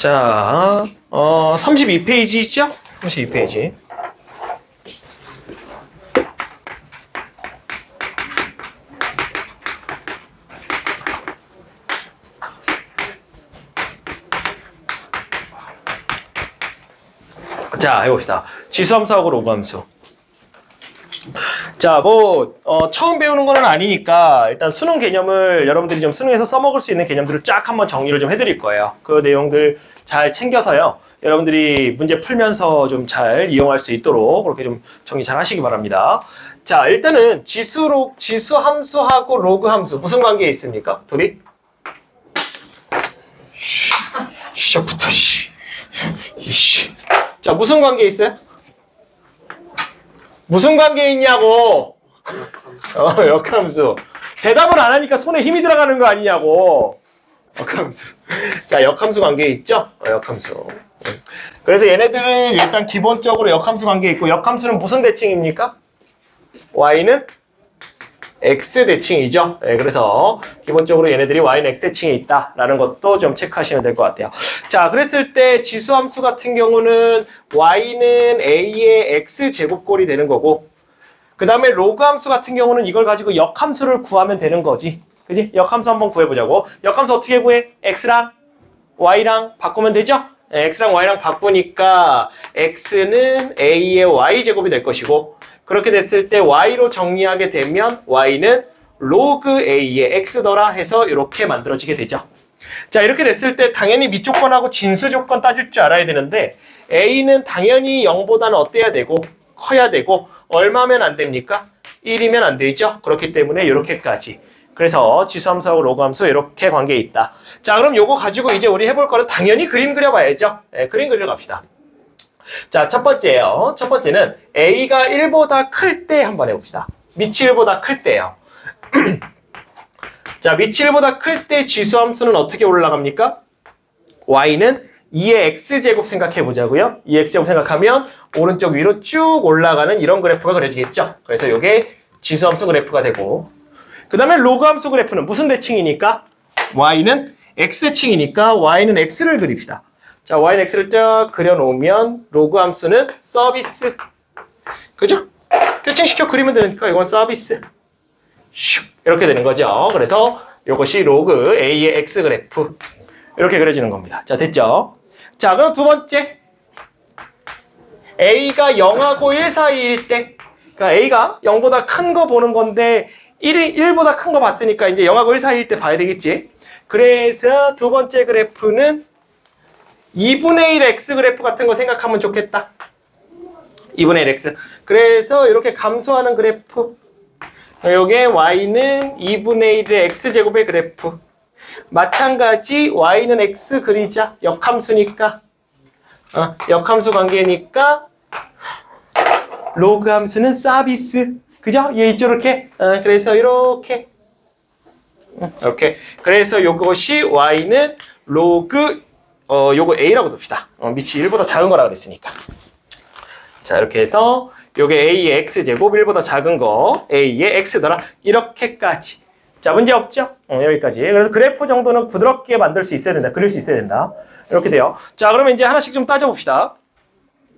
자, 어, 32페이지죠? 32페이지. 자, 해봅시다. 지수함수하고 로그함수. 자, 뭐, 어, 처음 배우는 거는 아니니까, 일단 수능 개념을 여러분들이 좀 수능에서 써먹을 수 있는 개념들을 쫙 한번 정리를 좀 해드릴 거예요. 그 내용들 잘 챙겨서요. 여러분들이 문제 풀면서 좀 잘 이용할 수 있도록 그렇게 좀 정리 잘 하시기 바랍니다. 자, 일단은 지수로, 지수 함수하고 로그 함수, 무슨 관계에 있습니까? 둘이? 씨, 시작부터, 씨. 이씨. 자, 무슨 관계에 있어요? 무슨 관계에 있냐고. 어, 역함수. 대답을 안 하니까 손에 힘이 들어가는 거 아니냐고. 역함수. 자, 역함수 관계에 있죠? 어, 역함수. 음. 그래서 얘네들은 일단 기본적으로 역함수 관계에 있고, 역함수는 무슨 대칭입니까? y는 x 대칭이죠. 예, 그래서 기본적으로 얘네들이 y는 x 대칭에 있다라는 것도 좀 체크하시면 될 것 같아요. 자, 그랬을 때 지수함수 같은 경우는 y는 a의 x 제곱꼴이 되는 거고, 그 다음에 로그 함수 같은 경우는 이걸 가지고 역함수를 구하면 되는 거지. 그지? 역함수 한번 구해보자고. 역함수 어떻게 구해? x랑 y랑 바꾸면 되죠? 예, x랑 y랑 바꾸니까 x는 a의 y 제곱이 될 것이고, 그렇게 됐을 때 y로 정리하게 되면 y는 로그 a의 x더라 해서 이렇게 만들어지게 되죠. 자 이렇게 됐을 때 당연히 밑조건하고 진수 조건 따질 줄 알아야 되는데 a는 당연히 0보다는 어때야 되고 커야 되고 얼마면 안 됩니까? 1이면 안 되죠. 그렇기 때문에 이렇게까지. 그래서 지수함수하고 로그함수 이렇게 관계에 있다. 자 그럼 요거 가지고 이제 우리 해볼 거는 당연히 그림 그려봐야죠. 네, 그림 그려 갑시다. 자, 첫 번째요. 첫 번째는 a가 1보다 클 때 한번 해봅시다. 밑이 1보다 클 때요. 자, 밑이 1보다 클 때 지수함수는 어떻게 올라갑니까? y는 2의 x제곱 생각해 보자고요. 2x제곱 생각하면 오른쪽 위로 쭉 올라가는 이런 그래프가 그려지겠죠. 그래서 이게 지수함수 그래프가 되고 그 다음에 로그 함수 그래프는 무슨 대칭이니까? y는 x대칭이니까 y는 x를 그립시다. 자, y는 x를 쫙 그려놓으면 로그 함수는 서비스. 그죠? 대칭시켜 그리면 되니까 이건 서비스. 슉 이렇게 되는 거죠. 그래서 이것이 로그 a의 x 그래프. 이렇게 그려지는 겁니다. 자, 됐죠? 자, 그럼 두 번째. a가 0하고 1 사이일 때, 그러니까 a가 0보다 큰 거 보는 건데 1이 1보다 큰 거 봤으니까 이제 0하고 1 사이일 때 봐야 되겠지. 그래서 두 번째 그래프는 2분의 1 x 그래프 같은 거 생각하면 좋겠다. 2분의 1 x. 그래서 이렇게 감소하는 그래프. 요게 y는 2분의 1의 x 제곱의 그래프. 마찬가지 y는 x 그리자. 역함수니까. 어, 역함수 관계니까 로그 함수는 서비스. 그죠? 얘 있죠, 이렇게. 어, 그래서 이렇게. 이렇게. 그래서 요것이 y는 로그 어, 요거 A라고 둡시다. 어, 밑이 1보다 작은 거라 그랬으니까. 자, 이렇게 해서 요게 A의 X제곱 1보다 작은 거 A의 X더라. 이렇게까지. 자, 문제 없죠? 어, 여기까지. 그래서 그래프 정도는 부드럽게 만들 수 있어야 된다. 그릴 수 있어야 된다. 이렇게 돼요. 자, 그러면 이제 하나씩 좀 따져봅시다.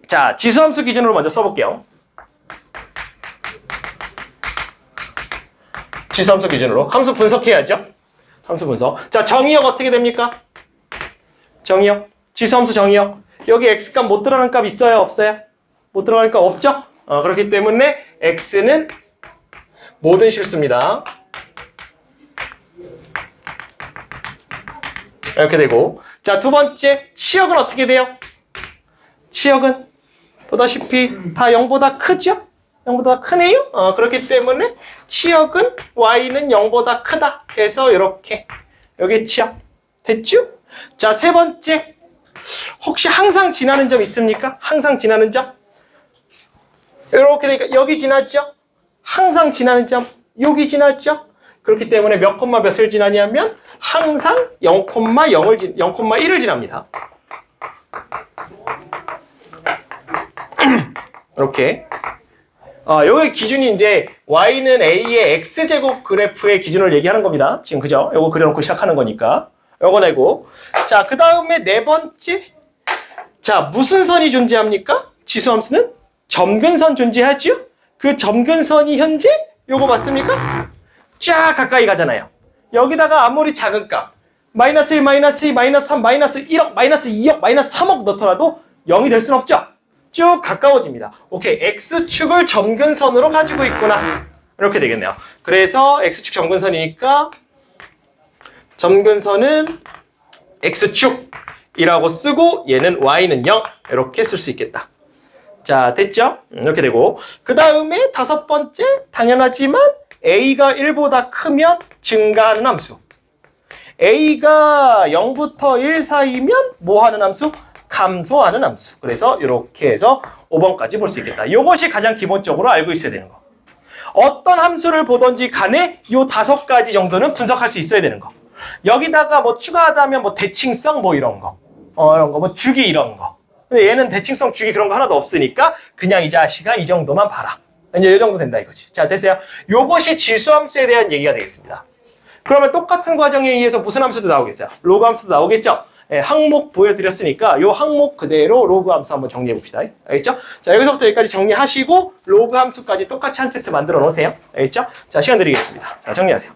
자, 지수함수 기준으로 먼저 써볼게요. 지수함수 기준으로. 함수 분석해야죠. 함수 분석. 자, 정의역 어떻게 됩니까? 정의역. 지수함수 정의역. 여기 x값 못 들어가는 값 있어요? 없어요? 못 들어가는 값 없죠? 어, 그렇기 때문에 x는 모든 실수입니다. 이렇게 되고 자, 두 번째 치역은 어떻게 돼요? 치역은 보다시피 다 0보다 크죠? 0보다 크네요? 어, 그렇기 때문에 치역은 y는 0보다 크다. 해서 이렇게 여기 치역 됐죠? 자, 세 번째. 혹시 항상 지나는 점 있습니까? 항상 지나는 점? 이렇게 되니까 여기 지났죠? 항상 지나는 점, 여기 지났죠? 그렇기 때문에 몇 콤마 몇을 지나냐면 항상 0,0을 0,1을 지납니다. 이렇게. 아, 여기 기준이 이제 y는 a의 x제곱 그래프의 기준을 얘기하는 겁니다. 지금 그죠? 요거 그려놓고 시작하는 거니까. 요거 내고 자, 그 다음에 네 번째. 자, 무슨 선이 존재합니까? 지수함수는 점근선 존재하죠? 그 점근선이 현재 요거 맞습니까? 쫙 가까이 가잖아요. 여기다가 아무리 작은 값, 마이너스 1, 마이너스 2, 마이너스 3, 마이너스 1억, 마이너스 2억, 마이너스 3억 넣더라도 0이 될 순 없죠? 쭉 가까워집니다. 오케이, X축을 점근선으로 가지고 있구나. 이렇게 되겠네요. 그래서 X축 점근선이니까 점근선은 X축이라고 쓰고 얘는 Y는 0 이렇게 쓸 수 있겠다. 자, 됐죠? 음, 이렇게 되고 그 다음에 다섯 번째 당연하지만 A가 1보다 크면 증가하는 함수 A가 0부터 1 사이면 뭐 하는 함수? 감소하는 함수. 그래서 이렇게 해서 5번까지 볼 수 있겠다. 이것이 가장 기본적으로 알고 있어야 되는 거. 어떤 함수를 보던지 간에 이 다섯 가지 정도는 분석할 수 있어야 되는 거. 여기다가 뭐 추가하다면 뭐 대칭성 뭐 이런 거. 어, 이런 거, 뭐 주기 이런 거. 근데 얘는 대칭성 주기 그런 거 하나도 없으니까 그냥 이 자식아 이 정도만 봐라. 이제 이 정도 된다 이거지. 자, 됐어요. 요것이 지수함수에 대한 얘기가 되겠습니다. 그러면 똑같은 과정에 의해서 무슨 함수도 나오겠어요? 로그 함수도 나오겠죠? 예, 항목 보여드렸으니까 이 항목 그대로 로그 함수 한번 정리해 봅시다. 알겠죠? 자, 여기서부터 여기까지 정리하시고 로그 함수까지 똑같이 한 세트 만들어 놓으세요. 알겠죠? 자, 시간 드리겠습니다. 자, 정리하세요.